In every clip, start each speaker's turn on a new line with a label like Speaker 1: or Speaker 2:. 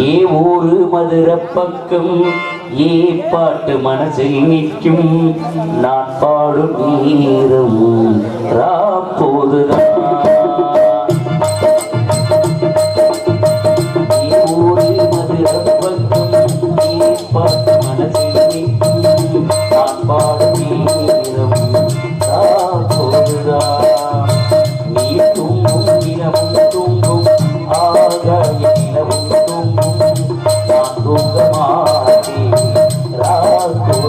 Speaker 1: ஏ ஊரு மதுர பக்கம் ஏ பாட்டு மனசில் நிற்கும். நான் பாடும் நீரும் ராப்போதுதான். பாடும் நீ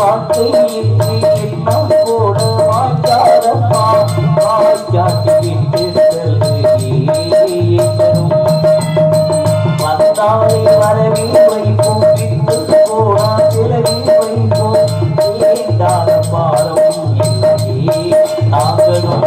Speaker 1: வாக்கு இன்று எண்ணம் கூட வாய்க்காரப்பா வாய்க்காட்டி விட்டு செல்கிறேன் வந்தாலே வரவே வைப்போம் விட்டு போனா திலவி வைப்போம் ஏண்டான பாரம் நாங்களும்